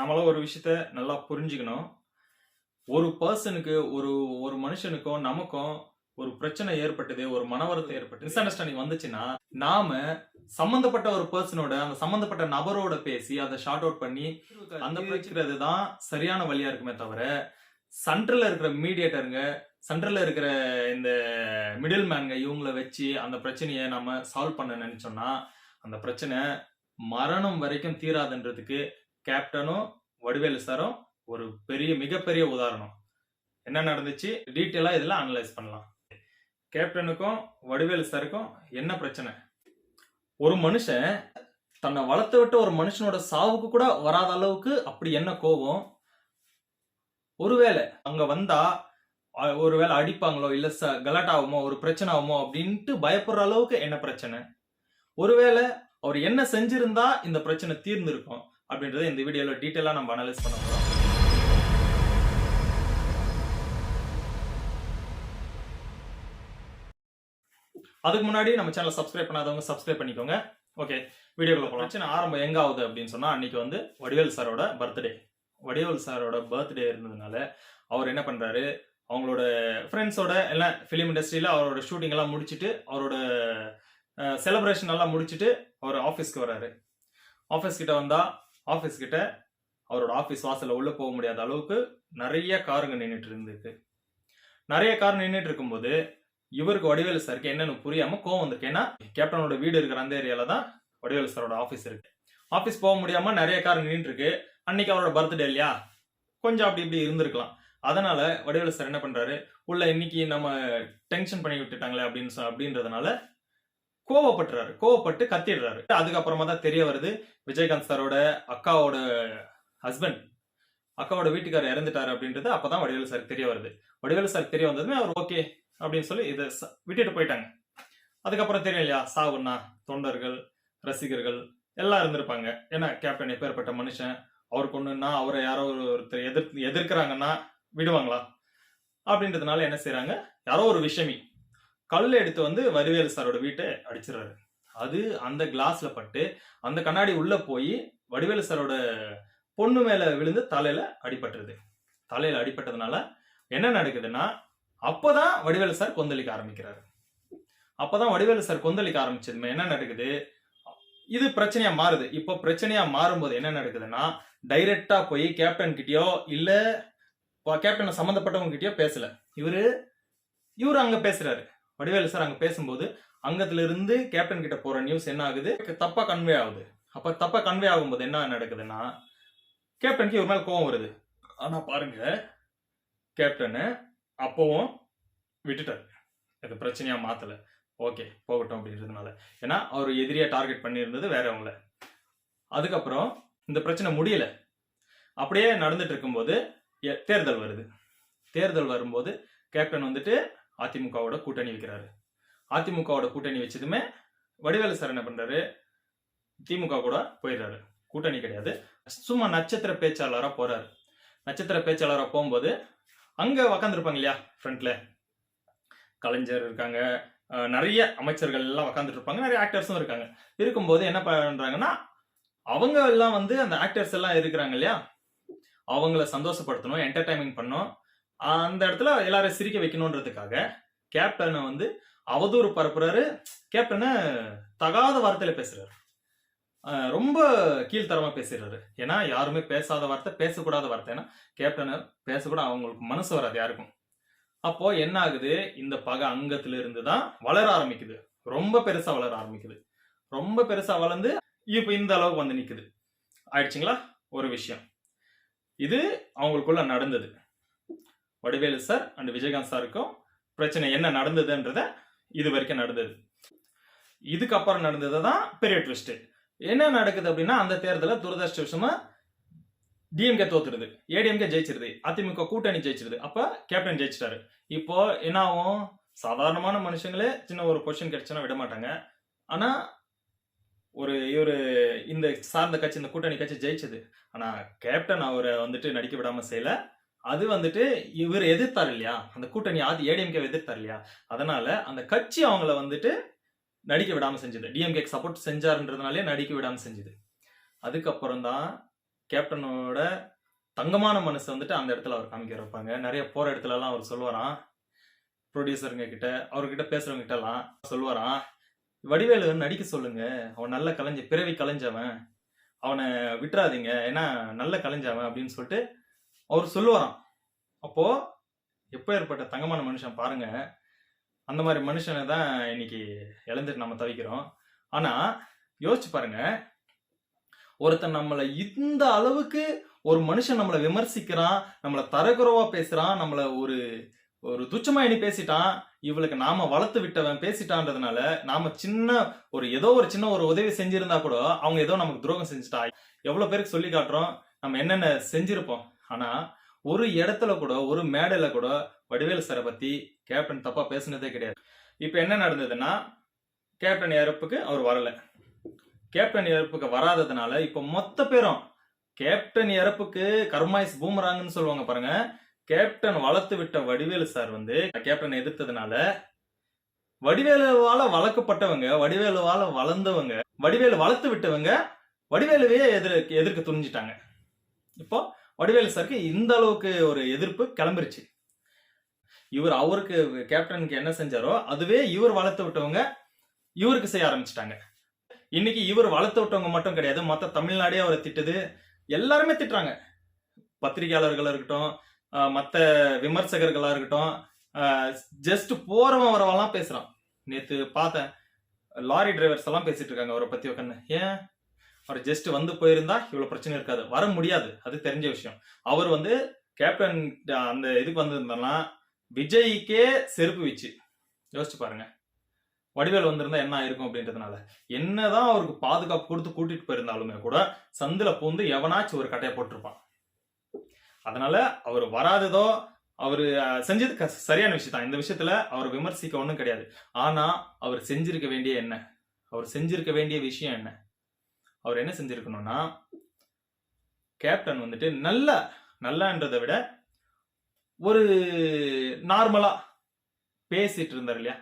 நம்மளாம் ஒரு விஷயத்த நல்லா புரிஞ்சுக்கணும். ஒரு பர்சனுக்கு ஒரு ஒரு மனுஷனுக்கும் நமக்கும் ஒரு பிரச்சனை ஏற்பட்டது ஒரு மனவரத்தை ஏற்பட்டு மிஸ் அண்டர்ஸ்டாண்டிங் வந்துச்சுன்னா நாம சம்பந்தப்பட்ட ஒரு பர்சனோட அந்த சம்பந்தப்பட்ட நபரோட பேசி அதை ஷார்ட் அவுட் பண்ணி அந்த பிரச்சனை தான் சரியான வழியா இருக்குமே தவிர சென்ட்ரல்ல இருக்கிற மீடியேட்டருங்க சென்ட்ரல்ல இருக்கிற இந்த மிடில் மேன்க இவங்கள வச்சு அந்த பிரச்சனையை நம்ம சால்வ் பண்ண நினைச்சோம்னா அந்த பிரச்சனை மரணம் வரைக்கும் தீராதுன்றதுக்கு கேப்டனும் வடிவேலு சாரும் ஒரு பெரிய மிகப்பெரிய உதாரணம். என்ன நடந்துச்சு? டீட்டெயிலாக இதெல்லாம் அனலைஸ் பண்ணலாம். கேப்டனுக்கும் வடிவேலு சாருக்கும் என்ன பிரச்சனை? ஒரு மனுஷன் தன்னை வளர்த்து விட்ட ஒரு மனுஷனோட சாவுக்கு கூட வராத அளவுக்கு அப்படி என்ன கோபம்? ஒருவேளை அங்க வந்தா ஒருவேளை அடிப்பாங்களோ இல்ல ச கலாட்டாகுமோ ஒரு பிரச்சனை ஆகுமோ அப்படின்ட்டு பயப்படுற அளவுக்கு என்ன பிரச்சனை? ஒருவேளை அவர் என்ன செஞ்சிருந்தா இந்த பிரச்சனை தீர்ந்திருக்கும்? அப்படின்றத இந்த வீடியோவில் டீட்டெயிலாக நம்ம அனலைஸ் பண்ண போகிறோம் அதுக்கு முன்னாடி நம்ம சேனலை சப்ஸ்கிரைப் பண்ணாதவங்க சப்ஸ்கிரைப் பண்ணிக்கோங்க. ஓகே வீடியோக்குள்ள போகலாம் பிரச்சனை ஆரம்பம் எங்க ஆகுது அப்படின்னு சொன்னா அன்னைக்கு வந்து வடிவேல் சாரோட பர்த்டே வடிவேல் சாரோட பர்த்டே இருந்ததுனால அவர் என்ன பண்றாரு? அவங்களோட ஃப்ரெண்ட்ஸோட எல்லாம் ஃபிலிம் இண்டஸ்ட்ரியில அவரோட ஷூட்டிங் எல்லாம் முடிச்சுட்டு அவரோட செலப்ரேஷன் எல்லாம் முடிச்சுட்டு அவர் ஆஃபீஸ்க்கு வராரு ஆஃபீஸ் கிட்ட வந்தா ஆஃபீஸ் கிட்ட அவரோட ஆஃபீஸ் வாசலில் உள்ளே போக முடியாத அளவுக்கு நிறைய காருங்க நின்றுட்டு இருந்துருக்கு. நிறைய கார் நின்றுட்டு இருக்கும்போது இவருக்கு வடிவேலு சாருக்கு என்னன்னு புரியாமல் கோவம் வந்திருக்கு. ஏன்னா கேப்டனோட வீடு இருக்கிற அந்த ஏரியாவில் தான் வடிவேலு சாரோட ஆஃபீஸ் இருக்கு. ஆஃபீஸ் போக முடியாமல் நிறைய கார் நின்றுருக்கு அன்னைக்கு அவரோட பர்த்டே இல்லையா? கொஞ்சம் அப்படி இப்படி இருந்திருக்கலாம். அதனால வடிவேலு சார் என்ன பண்றாரு? உள்ள இன்னைக்கு நம்ம டென்ஷன் பண்ணி விட்டுட்டாங்களே அப்படின்னு அப்படின்றதுனால கோவப்பட்டுறாரு. கோவப்பட்டு கத்திடுறாரு. அதுக்கப்புறமா தான் தெரிய வருது விஜயகாந்த் சாரோட அக்காவோட ஹஸ்பண்ட் அக்காவோட வீட்டுக்காரர் இறந்துட்டாரு அப்படின்றது அப்பதான் வடிவேலு சார் தெரிய வருது. வடிவேலு சார் தெரிய வந்ததுமே அவர் ஓகே அப்படின்னு சொல்லி இதை விட்டுட்டு போயிட்டாங்க. அதுக்கப்புறம் தெரியும் இல்லையா சாவுன்னா தொண்டர்கள் ரசிகர்கள் எல்லாம் இருந்திருப்பாங்க. ஏன்னா கேப்டன் எப்பேற்பட்ட மனுஷன் அவருக்கு ஒண்ணுன்னா அவரை யாரோ ஒரு ஒருத்தர் எதிர்த்து எதிர்க்கிறாங்கன்னா விடுவாங்களா? அப்படின்றதுனால என்ன செய்யறாங்க யாரோ ஒரு விஷமி கல் எடுத்து வந்து வடிவேலு சாரோட வீட்டை அடிச்சிடுறாரு. அது அந்த கிளாஸ்ல பட்டு அந்த கண்ணாடி உள்ள போய் வடிவேலு சாரோட பொண்ணு மேல விழுந்து தலையில அடிபட்டுருது. தலையில அடிபட்டதுனால என்ன நடக்குதுன்னா அப்பதான் வடிவேலு சார் கொந்தளிக்க ஆரம்பிக்கிறாரு. அப்பதான் வடிவேலு சார் கொந்தளிக்க ஆரம்பிச்சதுமே என்ன நடக்குது? இது பிரச்சனையா மாறுது. இப்போ பிரச்சனையா மாறும்போது என்ன நடக்குதுன்னா டைரக்டா போய் கேப்டன் கிட்டயோ இல்ல கேப்டன் சம்மந்தப்பட்டவங்க கிட்டயோ பேசல. இவரு இவரு அங்க பேசுறாரு. வடிவேலு சார் அங்க பேசும்போது அங்கத்துல இருந்து கேப்டன் கிட்ட போற நியூஸ் என்ன ஆகுது? தப்பா கன்வே ஆகுது. அப்ப தப்பா கன்வே ஆகும்போது என்ன நடக்குதுன்னா கேப்டனுக்கு ஒரு நாள் கோவம் வருது. ஆனா பாருங்க கேப்டனு அப்பவும் விட்டுட்டார். அது பிரச்சனையா மாத்தல. ஓகே போகட்டும் அப்படின்றதுனால. ஏன்னா அவர் எதிரியா டார்கெட் பண்ணியிருந்தது வேறவங்கள அதுக்கப்புறம் இந்த பிரச்சனை முடியல. அப்படியே நடந்துட்டு இருக்கும்போது தேர்தல் வருது. தேர்தல் வரும்போது கேப்டன் வந்துட்டு அதிமுகவோட கூட்டணி வைக்கிறாரு. அதிமுகவோட கூட்டணி வச்சதுமே வடிவேலு சார் என்ன பண்றாரு? திமுக கூட போயிடுறாரு. கூட்டணி கிடையாது. சும்மா நட்சத்திர பேச்சாளராக போறாரு. நட்சத்திர பேச்சாளராக போகும்போது அங்கே உக்காந்துருப்பாங்க இல்லையா ஃப்ரண்ட்ல கலைஞர் இருக்காங்க. நிறைய அமைச்சர்கள் எல்லாம் உக்காந்துட்டு இருப்பாங்க நிறைய ஆக்டர்ஸும் இருக்காங்க. இருக்கும்போது என்ன பண்றாங்கன்னா அவங்க எல்லாம் வந்து அந்த ஆக்டர்ஸ் எல்லாம் இருக்கிறாங்க இல்லையா? அவங்கள சந்தோஷப்படுத்தணும் என்டர்டைன்மெண்ட் பண்ணணும். அந்த இடத்துல எல்லாரும் சிரிக்க வைக்கணுன்றதுக்காக கேப்டனை வந்து அவதூறு பரப்புறாரு. கேப்டனை தகாத வார்த்தையில பேசுறாரு. ரொம்ப கீழ்த்தரமா பேசிடுறாரு. ஏன்னா யாருமே பேசாத வார்த்தை பேசக்கூடாத வார்த்தை. ஏன்னா கேப்டனை பேசக்கூட அவங்களுக்கு மனசு வராது யாருக்கும். அப்போ என்ன ஆகுது? இந்த பகை அங்கத்துல இருந்து தான் வளர ஆரம்பிக்குது. ரொம்ப பெருசா வளர ஆரம்பிக்குது. ரொம்ப பெருசா வளர்ந்து இப்ப இந்த அளவுக்கு வந்து நிக்குது. ஆயிடுச்சுங்களா? ஒரு விஷயம். இது அவங்களுக்குள்ள நடந்தது. வடிவேலு சார் அண்ட் விஜயகாந்த் சாருக்கும் பிரச்சனை என்ன நடந்ததுன்றத இது வரைக்கும் நடந்தது. இதுக்கப்புறம் நடந்தது தான் பெரிய ட்விஸ்ட் என்ன நடக்குது அப்படின்னா அந்த தேர்தலில் துரதிருஷ்டவசமா டிஎம்கே தோத்துருது ஏடிஎம்கே ஜெயிச்சிருது. அதிமுக கூட்டணி ஜெயிச்சிருது. அப்போ கேப்டன் ஜெயிச்சிட்டாரு. இப்போ என்ன ஆகும் சாதாரணமான மனுஷங்களே சின்ன ஒரு பொசிஷன் கிடைச்சுன்னா விட மாட்டாங்க. ஆனால் ஒரு இவர் இந்த சார்ந்த கட்சி இந்த கூட்டணி கட்சி ஜெயிச்சது. ஆனால் கேப்டன் அவரை வந்துட்டு நடிக்க விடாமல் செய்யலை. அது வந்துட்டு இவர் எதிர்த்தார் இல்லையா? அந்த கூட்டணி ஆதி ஏடிஎம்கே எதிர்த்தார் இல்லையா? அதனால அந்த கட்சி அவங்கள வந்துட்டு நடிக்க விடாம செஞ்சது. டிஎம்கேக்கு சப்போர்ட் செஞ்சாருன்றதுனாலே நடிக்க விடாம செஞ்சது. அதுக்கப்புறம் தான் கேப்டனோட தங்கமான மனசை வந்துட்டு அந்த இடத்துல அவர் காமிக்க வைப்பாங்க. நிறைய போற இடத்துல எல்லாம் அவர் சொல்லுவாராம். ப்ரொடியூசருங்க கிட்ட அவர்கிட்ட பேசுறவங்க கிட்ட எல்லாம் சொல்லுவாராம். வடிவேலு நடிக்க சொல்லுங்க. அவன் நல்ல கலைஞ்ச பிறவி கலைஞ்சவன். அவனை விட்டுறாதீங்க. ஏன்னா நல்ல கலைஞ்சவன் அப்படின்னு சொல்லிட்டு அவர் சொல்லுவாராம் அப்போ எப்போ ஏற்பட்ட தங்கமான மனுஷன் பாருங்க. அந்த மாதிரி மனுஷனை தான் இன்னைக்கு இழந்துட்டு நம்ம தவிக்கிறோம். ஆனா யோசிச்சு பாருங்க. ஒருத்தன் நம்மளை இந்த அளவுக்கு ஒரு மனுஷன் நம்மளை விமர்சிக்கிறான் நம்மளை தரக்குறவா பேசுறான் நம்மளை ஒரு ஒரு துச்சமா இனி பேசிட்டான் இவளுக்கு நாம வளர்த்து விட்டவன் பேசிட்டான்றதுனால நாம சின்ன ஒரு ஏதோ ஒரு சின்ன ஒரு உதவி செஞ்சிருந்தா கூட அவங்க ஏதோ நமக்கு துரோகம் செஞ்சுட்டா. எவ்வளவு பேருக்கு சொல்லி காட்டுறோம் நம்ம என்னென்ன செஞ்சிருப்போம்? ஆனா ஒரு இடத்துல கூட ஒரு மேடையில கூட வடிவேல் சாரை பத்தி கேப்டன் தப்பா பேசினதே கிடையாது. இப்ப என்ன நடந்ததுன்னா கேப்டன் இறப்புக்கு அவர் வரல. கேப்டன் இறப்புக்கு வராததுனால இப்ப மொத்த பேரும் கேப்டன் இறப்புக்கு கர்மாய்ஸ் பூமராங்கன்னு சொல்லுவாங்க பாருங்க கேப்டன் வளர்த்து விட்ட வடிவேலு சார் வந்து கேப்டன் எதிர்த்ததுனால வடிவேலுவால வளர்க்கப்பட்டவங்க வடிவேலுவால வளர்ந்தவங்க வடிவேலு வளர்த்து விட்டவங்க வடிவேலுவே எதிர் எதிர்க்க துணிஞ்சிட்டாங்க. இப்போ வடிவேலு சாருக்கு இந்த அளவுக்கு ஒரு எதிர்ப்பு கிளம்பிருச்சு. இவர் அவருக்கு கேப்டனுக்கு என்ன செஞ்சாரோ அதுவே இவர் வளர்த்து விட்டவங்க இவருக்கு செய்ய ஆரம்பிச்சிட்டாங்க. இன்னைக்கு இவர் வளர்த்து விட்டவங்க மட்டும் கிடையாது மற்ற தமிழ்நாடே அவரை திட்டுது எல்லாருமே திட்டுறாங்க. பத்திரிகையாளர்களாக இருக்கட்டும் மற்ற விமர்சகர்களாக இருக்கட்டும் ஜஸ்ட் போறவன் வரவெல்லாம் பேசுறான். நேத்து பார்த்தேன் லாரி டிரைவர்ஸ் எல்லாம் பேசிட்டு இருக்காங்க அவரை பத்தி உட்காந்து ஏன்? அவர் ஜஸ்ட் வந்து போயிருந்தா இவ்வளவு பிரச்சனை இருக்காது. வர முடியாது. அது தெரிஞ்ச விஷயம். அவர் வந்து கேப்டன் அந்த இதுக்கு வந்திருந்தோம்னா விஜய்க்கே செருப்பு வச்சு. யோசிச்சு பாருங்க. வடிவேல் வந்திருந்தா என்ன ஆயிருக்கும் அப்படின்றதுனால. என்னதான் அவருக்கு பாதுகாப்பு கொடுத்து கூட்டிட்டு போயிருந்தாலுமே கூட சந்தில பூந்து எவனாச்சும் ஒரு கட்டையை போட்டிருப்பான். அதனால அவர் வராததோ அவர் செஞ்சது க- சரியான விஷயம் தான் இந்த விஷயத்துல அவர் விமர்சிக்க ஒன்றும் கிடையாது. ஆனா அவர் செஞ்சிருக்க வேண்டிய என்ன? அவர் செஞ்சிருக்க வேண்டிய விஷயம் என்ன? அவர் என்ன செஞ்சிருக்கணும்னா கேப்டன் வந்துட்டு நல்ல நல்லன்றதை விட ஒரு நார்மலாக பேசிட்டு இருந்தார் இல்லையா?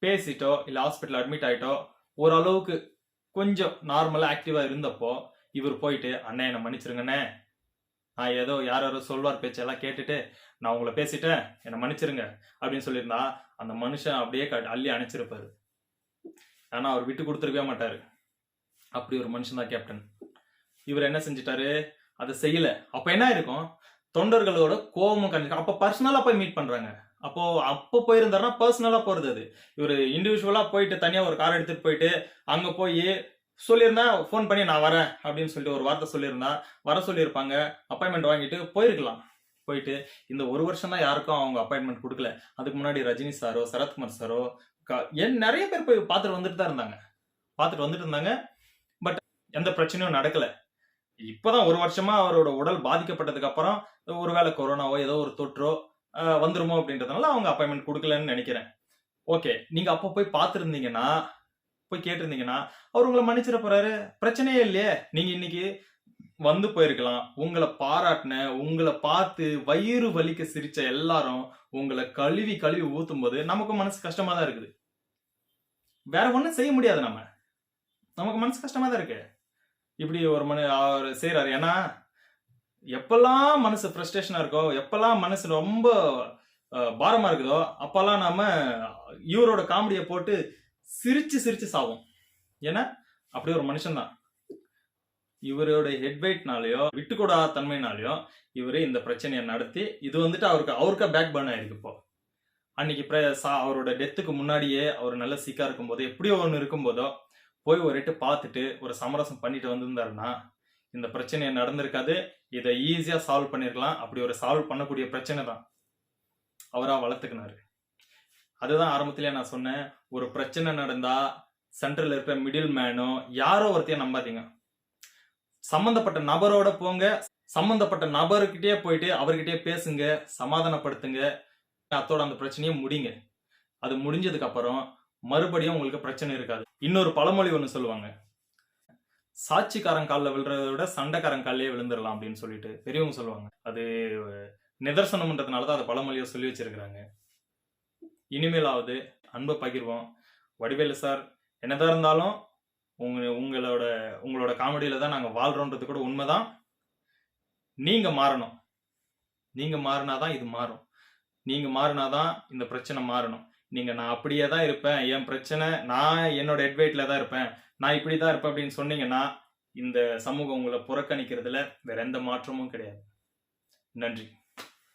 பேசிட்டோ இல்லை ஹாஸ்பிட்டல் அட்மிட் ஆகிட்டோ ஓரளவுக்கு கொஞ்சம் நார்மலாக ஆக்டிவாக இருந்தப்போ இவர் போயிட்டு அண்ணே என்னை மன்னிச்சிருங்கண்ணே. நான் ஏதோ யார் யாரோ சொல்வார் பேச்செல்லாம் கேட்டுட்டு நான் உங்களை பேசிட்டேன். என்னை மன்னிச்சிருங்க. அப்படின்னு சொல்லியிருந்தா அந்த மனுஷன் அப்படியே க- அள்ளி அணைச்சிருப்பாரு. ஆனால் அவர் விட்டு கொடுத்துருக்கவே மாட்டார். அப்படி ஒரு மனுஷன் தான் கேப்டன் இவர் என்ன செஞ்சிட்டாரு? அதை செய்யல. அப்ப என்ன இருக்கும் தொண்டர்களோட கோபமும் கண்டிப்பா அப்ப பர்சனலா போய் மீட் பண்றாங்க. அப்போ அப்போ போயிருந்தாருன்னா பர்சனலா போறது அது. இவர் இண்டிவிஜுவலா போயிட்டு தனியா ஒரு கார் எடுத்துட்டு போயிட்டு அங்க போய் சொல்லியிருந்தா ஃபோன் பண்ணி நான் வரேன் அப்படின்னு சொல்லிட்டு ஒரு வார்த்தை சொல்லியிருந்தா வர சொல்லியிருப்பாங்க. அப்பாயின்மெண்ட் வாங்கிட்டு போயிருக்கலாம். போயிட்டு இந்த ஒரு வருஷம் தான் யாருக்கும் அவங்க அப்பாயின்மெண்ட் கொடுக்கல. அதுக்கு முன்னாடி ரஜினி சாரோ சரத்குமார் சாரோ க- என் நிறைய பேர் போய் பார்த்துட்டு வந்துட்டு தான் இருந்தாங்க. பார்த்துட்டு வந்துட்டு இருந்தாங்க. எந்த பிரச்சனையும் நடக்கல. இப்பதான் ஒரு வருஷமா அவரோட உடல் பாதிக்கப்பட்டதுக்கு அப்புறம் ஒருவேளை கொரோனாவோ ஏதோ ஒரு தொற்றோ வந்துருமோ அப்படின்றதுனால அவங்க அப்பாயின்மெண்ட் கொடுக்கலன்னு நினைக்கிறேன். ஓகே நீங்க அப்போ போய் பார்த்துருந்தீங்கன்னா போய் கேட்டிருந்தீங்கன்னா அவர் உங்களை மன்னிச்சிட போறாரு. பிரச்சனையே இல்லையே. நீங்க இன்னைக்கு வந்து போயிருக்கலாம். உங்களை பாராட்டின உங்களை பார்த்து வயிறு வலிக்க சிரிச்ச எல்லாரும் உங்களை கழுவி கழுவி ஊத்தும் போது நமக்கும் மனசு கஷ்டமா தான் இருக்குது. வேற ஒன்றும் செய்ய முடியாது நம்ம. நமக்கு மனசு கஷ்டமா தான் இருக்கு. இப்படி ஒரு மனு அவர் செய்கிறார் ஏன்னா எப்பெல்லாம் மனசு ஃப்ரஸ்ட்ரேஷனாக இருக்கோ எப்பெல்லாம் மனசு ரொம்ப பாரமாக இருக்குதோ அப்போல்லாம் நாம் இவரோட காமெடியை போட்டு சிரித்து சிரித்து சாவோம். ஏன்னா அப்படி ஒரு மனுஷன் தான். இவரோட ஹெட் விட்டுக்கூடா தன்மைனாலயோ இவர் இந்த பிரச்சனையை நடத்தி இது வந்துட்டு அவருக்கு அவருக்கா பேக் பர்ன் ஆயிருக்கு இப்போ. அன்னைக்கு சா- அவரோட டெத்துக்கு முன்னாடியே அவர் நல்ல சிக்கா இருக்கும்போது எப்படியோ ஒன்று இருக்கும்போதோ போய் ஒரு எட்டு பார்த்துட்டு ஒரு சமரசம் பண்ணிட்டு வந்திருந்தாருன்னா இந்த பிரச்சனையை நடந்திருக்காது. இதை ஈஸியாக சால்வ் பண்ணிருக்கலாம். அப்படி ஒரு சால்வ் பண்ணக்கூடிய பிரச்சனை தான் அவராக வளர்த்துக்கினாரு. அதுதான் ஆரம்பத்திலே நான் சொன்னேன். ஒரு பிரச்சனை நடந்தா சென்ட்ரல் இருக்கிற மிடில் மேனோ யாரோ ஒருத்தையும் நம்பாதீங்க. சம்மந்தப்பட்ட நபரோட போங்க. சம்மந்தப்பட்ட நபர்கிட்டயே போயிட்டு அவர்கிட்டயே பேசுங்க சமாதானப்படுத்துங்க. அத்தோட அந்த பிரச்சனையை முடிங்க. அது முடிஞ்சதுக்கு அப்புறம் மறுபடியும் உங்களுக்கு பிரச்சனை இருக்காது. இன்னொரு பழமொழி ஒன்று சொல்லுவாங்க. சாட்சிக்காரன் காலில் விழுறத விட சண்டைக்காரன் காலிலே விழுந்துடலாம் அப்படின்னு சொல்லிட்டு பெரியவங்க சொல்லுவாங்க. அது நிதர்சனம்ன்றதுனால தான் அதை பழமொழியை சொல்லி வச்சிருக்கிறாங்க. இனிமேலாவது அன்பை பகிர்வோம். வடிவேலு சார் என்னதான் இருந்தாலும் உங்க உங்களோட உங்களோட காமெடியில தான் நாங்கள் வாழ்றோன்றது கூட உண்மைதான். நீங்க மாறணும். நீங்க மாறினாதான் இது மாறும். நீங்க மாறினாதான் இந்த பிரச்சனை மாறணும். நீங்கள் நான் அப்படியே தான் இருப்பேன். என் பிரச்சனை நான் என்னோட எட்வைட்டில் தான் இருப்பேன். நான் இப்படி தான் இருப்பேன். அப்படின்னு சொன்னீங்கன்னா இந்த சமூகம் உங்களை புறக்கணிக்கிறதுல வேற எந்த மாற்றமும் கிடையாது. நன்றி.